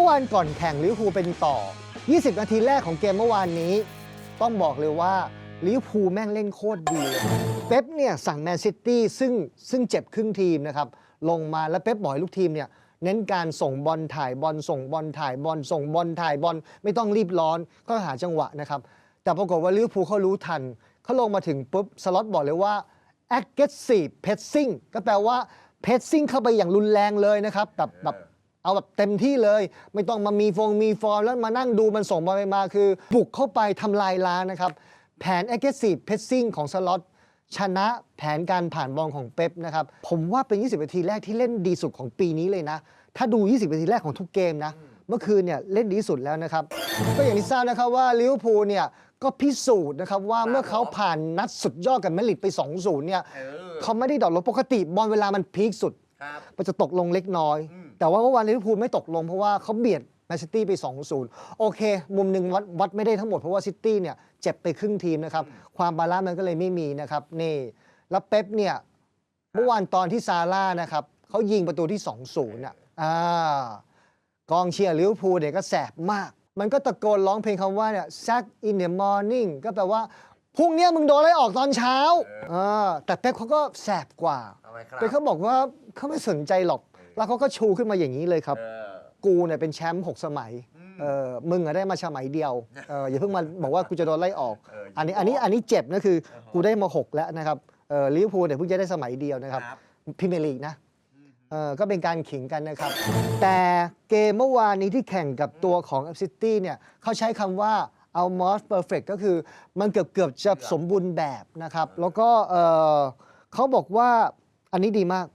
มื่อวานก่อนแข่งลิเวอร์พูลเป็นต่อ 20 นาทีแรกของเกมเมื่อวานนี้ ต้องบอกเลยว่าลิเวอร์พูลแม่งเล่นโคตรดีเลยเป๊ปเนี่ยสั่งแมนซิตี้ซึ่งซึ่งเจ็บครึ่งทีมนะครับลงมาแล้วเป๊ปบอกให้ลูกทีมเนี่ยเน้นการส่งบอลถ่ายบอลส่งบอลถ่ายบอลส่งบอลถ่ายบอลไม่ต้องรีบร้อนก็หาจังหวะนะครับ แต่ปรากฏว่าลิเวอร์พูลเขารู้ทันเขาลงมาถึงปุ๊บสล็อตบอกเลยว่า aggressive pressing ก็แปลว่า pressing เข้าไปอย่างรุนแรงเลยนะครับแบบแบบ เอาแบบเต็มที่เลย ไม่ต้องมามีฟงมีฟอร์มแล้วมานั่งดูมันส่งบอลไปมาคือ บุกเข้าไปทำลายล้างนะครับ แผน aggressive pressing ของสล็อตชนะแผนการผ่านบอลของเป๊ปนะครับ ผมว่าเป็น 20 นาทีแรกที่เล่นดีสุดของปีนี้เลยนะ ถ้าดู 20 นาทีแรกของทุกเกมนะ เมื่อคืนเนี่ยเล่นดีที่สุดแล้วนะครับ ก็อย่างที่ทราบนะครับว่าลิเวอร์พูลเนี่ยก็พิสูจน์นะครับว่าเมื่อเขาผ่านนัดสุดยอดกับแมดริดไป 2-0 เนี่ยเออเขาไม่ได้ดรอปลงปกติบอลเวลามันพีคสุด ครับมันจะตกลงเล็กน้อย อืม แต่ว่าเมื่อวานลิเวอร์พูลไม่ตกลงเพราะว่าเขาเบียดแมนซิตี้ไป 2-0 โอเค มุมหนึ่งวัดวัดไม่ได้ทั้งหมดเพราะว่าซิตี้เนี่ยเจ็บไปครึ่งทีมนะครับ ความบาลานซ์มันก็เลยไม่มีนะครับ นี่ แล้วเป๊ปเนี่ย เมื่อวานตอนที่ซาร่านะครับเขายิงประตูที่ 2-0น่ะอ่ากองเชียร์ลิเวอร์พูลเนี่ยก็แสบมาก มันก็ตะโกนร้องเพลงคำว่าเนี่ย sack in the morning ก็แปลว่า พรุ่งเนี้ยมึงโดนไล่ออกตอนเช้าเออแต่เป๊ปเขาก็แสบกว่าทำไมครับเป๊ปเขาบอกว่าเขาไม่สนใจหรอก แล้วเขาก็ชูขึ้นมาอย่างนี้เลยครับ เออ กูเนี่ยเป็นแชมป์หกสมัย เออมึงอะได้มาสมัยเดียว เอออย่าเพิ่งมาบอกว่ากูจะโดนไล่ออก เอออันนี้อันนี้อันนี้เจ็บนะคือ กูได้มาหกแล้วนะครับ เออลิเวอร์พูลเนี่ยเพิ่งจะได้สมัยเดียวนะครับครับ พรีเมียร์ลีกนะ เออก็เป็นการขิงกันนะครับ แต่เกมเมื่อวานนี้ที่แข่งกับตัวของซิตี้เนี่ยเขาใช้คำว่า almost perfect ก็คือมันเกือบเกือบจะสมบูรณ์แบบนะครับ แล้วก็เออเขาบอกว่าอันนี้ดีมาก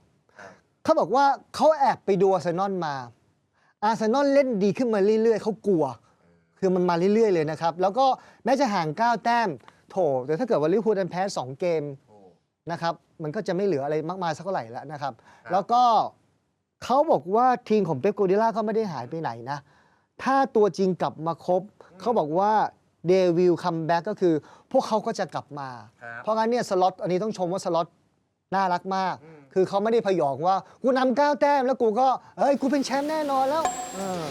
เขาบอกว่าเขาแอบไปดูอาร์เซนอลมา อาร์เซนอลเล่นดีขึ้นมาเรื่อยๆ เขากลัว คือมันมาเรื่อยๆเลยนะครับ แล้วก็แม้จะห่าง 9 แต้มโถแต่ถ้าเกิดว่าลิเวอร์พูลดันแพ้ 2 เกมโอ้นะครับมันก็จะไม่เหลืออะไรมากมายสักเท่าไหร่แล้วนะครับครับ แล้วก็เขาบอกว่าทีมของเป๊ปโกดิล่าก็ไม่ได้หายไปไหนนะ ถ้าตัวจริงกลับมาครบเขาบอกว่าเดวิลคัมแบ็กก็คือพวกเขาก็จะกลับมา ครับเพราะงั้นเนี่ยสล็อตอันนี้ต้องชมว่าสล็อตน่ารักมากคือเขาไม่ได้พยองว่า กูนำเก้าแต้มแล้วกูก็เอ้ยกูเป็นแชมป์แน่นอนแล้วเออ